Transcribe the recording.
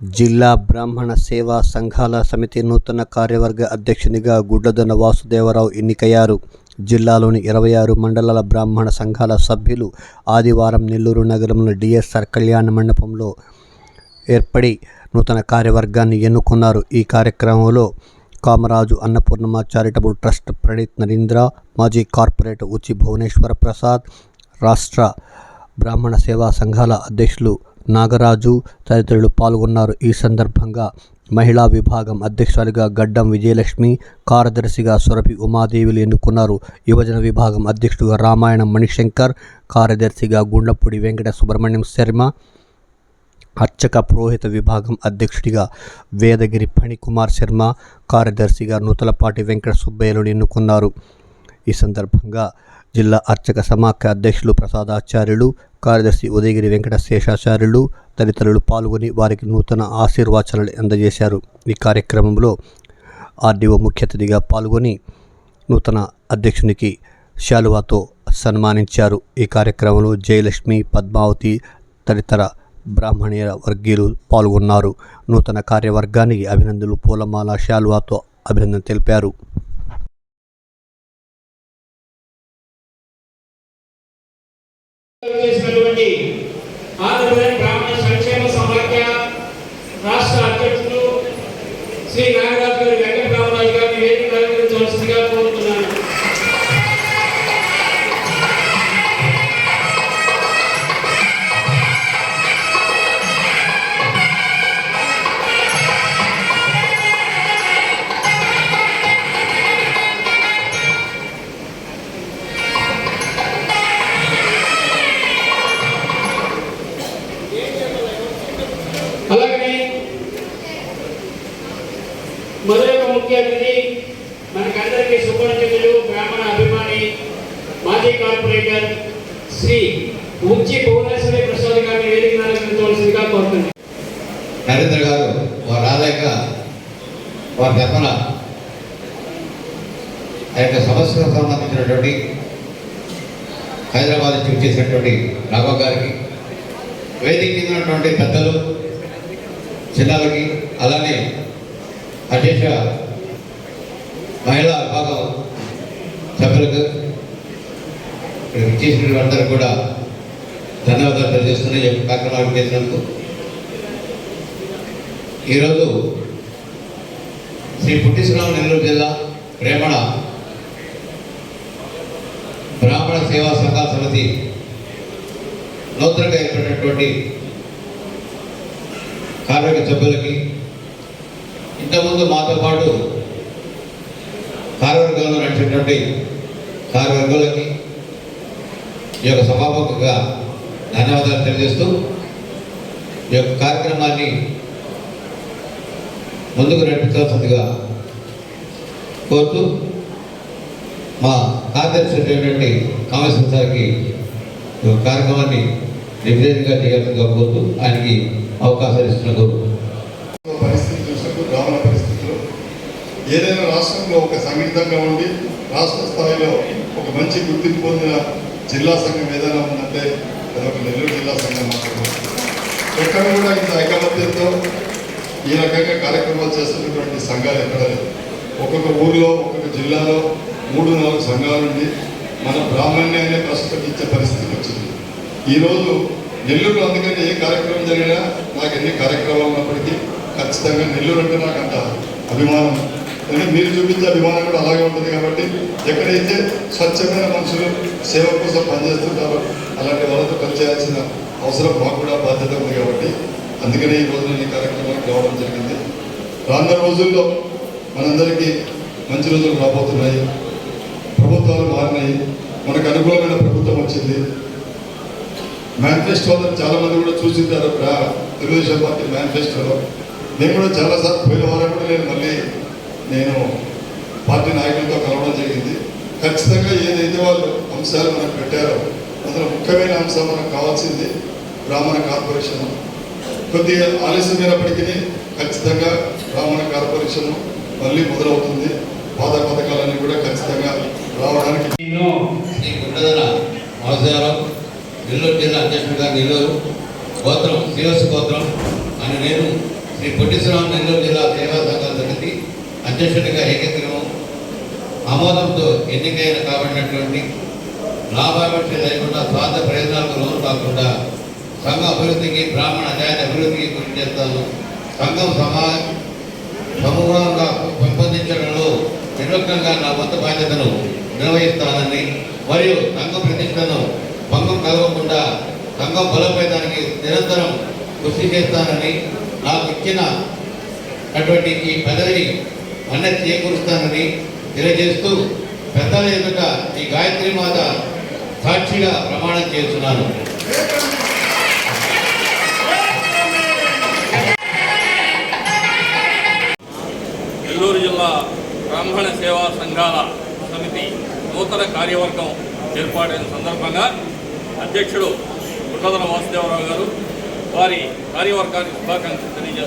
జిల్లా బ్రాహ్మణ సేవా సంఘాల సమితి నూతన కార్యవర్గ అధ్యక్షునిగా గుడ్లదొన వాసుదేవరావు ఎన్నికయ్యారు. జిల్లాలోని ఇరవై ఆరు మండలాల బ్రాహ్మణ సంఘాల సభ్యులు ఆదివారం నెల్లూరు నగరంలో డిఎస్ఆర్ కళ్యాణ మండపంలో ఏర్పడి నూతన కార్యవర్గాన్ని ఎన్నుకున్నారు. ఈ కార్యక్రమంలో కామరాజు అన్నపూర్ణమ చారిటబుల్ ట్రస్ట్ ప్రణీత్ నరేంద్ర మాజీ కార్పొరేటర్ ఉచి భువనేశ్వర ప్రసాద్ రాష్ట్ర బ్రాహ్మణ సేవా సంఘాల అధ్యక్షులు నాగరాజు తదితరులు పాల్గొన్నారు. ఈ సందర్భంగా మహిళా విభాగం అధ్యక్షురాలిగా గడ్డం విజయలక్ష్మి కార్యదర్శిగా సురభి ఉమాదేవిలు ఎన్నుకున్నారు. యువజన విభాగం అధ్యక్షుడిగా రామాయణం మణిశంకర్ కార్యదర్శిగా గుండ్లపూడి వెంకట సుబ్రహ్మణ్యం శర్మ అర్చక పురోహిత విభాగం అధ్యక్షుడిగా వేదగిరి ఫణికుమార్ శర్మ కార్యదర్శిగా నూతలపాటి వెంకట సుబ్బయ్యలు ఎన్నుకున్నారు. ఈ సందర్భంగా జిల్లా అర్చక సమాఖ్య అధ్యక్షులు ప్రసాదాచార్యులు కార్యదర్శి ఉదయగిరి వెంకట శేషాచార్యులు తదితరులు పాల్గొని వారికి నూతన ఆశీర్వాచనలు అందజేశారు. ఈ కార్యక్రమంలో ఆర్డీఓ ముఖ్య అతిథిగా పాల్గొని నూతన అధ్యక్షునికి శాలువాతో సన్మానించారు. ఈ కార్యక్రమంలో జయలక్ష్మి పద్మావతి తదితర బ్రాహ్మణీయ వర్గీయులు పాల్గొన్నారు. నూతన కార్యవర్గానికి అభినందనలు. పూలమాల శాలువాతో అభినందన తెలిపారు. చేసినటువంటి ఆంధ్రప్రదేశ్ గారికి మనకందరికీ సుపరిచితులు బ్రాహ్మణ అభిమాని మాజీ కార్పొరేటర్ శ్రీ ఉచ్చి భువనేశ్వరి ప్రసాద్ గారిని వేదిక అలంకరించవలసిందిగా కోరుతున్నాను. నరేంద్ర గారు వారు రాలేక వారి తరఫున ఆ యొక్క సమస్యకు సంబంధించినటువంటి హైదరాబాద్ నుంచి వచ్చేసినటువంటి రాఘవ గారికి వేదిక మీద ఉన్నటువంటి పెద్దలు చిన్నాలకి అలానే అధ్యక్ష మహిళా విభాగం సభ్యులకు ఇక్కడ చేసిన అందరూ కూడా ధన్యవాదాలు తెలియజేస్తున్నాయి. ఈ యొక్క కార్యక్రమానికి చేసినందుకు. ఈరోజు శ్రీ పుట్టిశ్రామ నెల్లూరు జిల్లా ప్రేమణ బ్రాహ్మణ సేవా సంఘాల సమితి నూతనంగా ఏర్పడినటువంటి కార్మిక సభ్యులకి ఇంతకుముందు మాతో పాటు కార్యవర్గంలో నడిచినటువంటి కార్యవర్గులకి ఈ యొక్క సభాముఖంగా ధన్యవాదాలు తెలియజేస్తూ ఈ యొక్క కార్యక్రమాన్ని ముందుకు నడిపించాల్సిందిగా కోరుతూ మా కార్యదర్శి కామేశ్వర సార్కి ఈ కార్యక్రమాన్ని నిర్విజయంగా చేయాల్సిందిగా కోరుతూ ఆయనకి అవకాశాలు ఇస్తున్న పరిస్థితి ఏదైనా రాష్ట్రంలో ఒక సంఘటితంగా ఉండి రాష్ట్ర స్థాయిలో ఒక మంచి గుర్తింపు పొందిన జిల్లా సంఘం ఏదైనా ఉందంటే అది ఒక నెల్లూరు జిల్లా సంఘం మాత్రమే. ఎక్కడ కూడా ఇంత ఐకమత్యంతో ఈ రకంగా కార్యక్రమాలు చేస్తున్నటువంటి సంఘాలు ఎక్కడ ఒక్కొక్క ఊర్లో ఒక్కొక్క జిల్లాలో మూడు నాలుగు సంఘాలు ఉండి మన బ్రాహ్మణ్యాన్ని ప్రస్తుతించే పరిస్థితి వచ్చింది. ఈరోజు నెల్లూరు అందుకని ఏ కార్యక్రమం జరిగినా నాకు ఎన్ని కార్యక్రమాలు ఉన్నప్పటికీ ఖచ్చితంగా నెల్లూరు అంటే నాకు అంత అభిమానం కానీ మీరు చూపించే అభిమానం కూడా అలాగే ఉంటుంది కాబట్టి ఎక్కడైతే స్వచ్ఛమైన మనుషులు సేవ కోసం పనిచేస్తుంటారో అలాంటి వాళ్ళతో పనిచేయాల్సిన అవసరం మాకు కూడా బాధ్యత ఉంది కాబట్టి అందుకనే ఈ రోజు నేను ఈ కార్యక్రమానికి రావడం జరిగింది. రానున్న రోజుల్లో మనందరికీ మంచి రోజులు రాబోతున్నాయి. ప్రభుత్వాలు మారినాయి. మనకు అనుకూలమైన ప్రభుత్వం వచ్చింది. మేనిఫెస్టో చాలామంది కూడా చూసింటారు. తెలుగుదేశం పార్టీ మేనిఫెస్టోలో నేను కూడా చాలాసార్లు పోయిన వారం కూడా నేను మళ్ళీ నేను పార్టీ నాయకులతో కలవడం జరిగింది. ఖచ్చితంగా ఏదైతే వాళ్ళు అంశాలు మనకు పెట్టారో అందులో ముఖ్యమైన అంశం మనకు కావాల్సింది బ్రాహ్మణ కార్పొరేషన్. కొద్దిగా ఆలస్యమైనప్పటికీ ఖచ్చితంగా బ్రాహ్మణ కార్పొరేషన్ మళ్ళీ మొదలవుతుంది. పాత పథకాలన్నీ కూడా ఖచ్చితంగా రావడానికి శ్రీ గుండదన వాసుదేవరావు నెల్లూరు జిల్లా అధ్యక్షుడిగా నెల్లూరు గోత్రం శ్రీవత్స గోత్రం. అని నేను శ్రీ పొట్టిశ్రామ నెల్లూరు జిల్లా సేవా సంఘాల అధ్యక్షుడిగా ఏకగ్రీవం ఆమోదంతో ఎన్నికైన కాబడినటువంటి లాభాపేక్ష లేకుండా స్వార్థ ప్రయోజనాలకు లోను కాకుండా సంఘ అభివృద్ధికి బ్రాహ్మణ జాతి అభివృద్ధికి కృషి చేస్తాను సంఘం సమా సమూహంగా పెంపొందించడంలో నిర్వక్తంగా నా కొత్త బాధ్యతను నిర్వహిస్తానని మరియు సంఘ ప్రతిష్టను భంగం కలగకుండా సంఘం బలపేదానికి నిరంతరం కృషి చేస్తానని నాకు ఇచ్చిన అటువంటి ఈ పదవి అన్న చేకూరుస్తానని తెలియజేస్తూ పెద్దల ఎదుట ఈ గాయత్రి మాత సాక్షిగా ప్రమాణం చేస్తున్నాను. నెల్లూరు జిల్లా బ్రాహ్మణ సేవా సంఘాల సమితి నూతన కార్యవర్గం ఏర్పాటైన సందర్భంగా అధ్యక్షుడు గుట్టదల వాసుదేవరావు గారు వారి కార్యవర్గానికి శుభాకాంక్షలు తెలియజేస్తారు.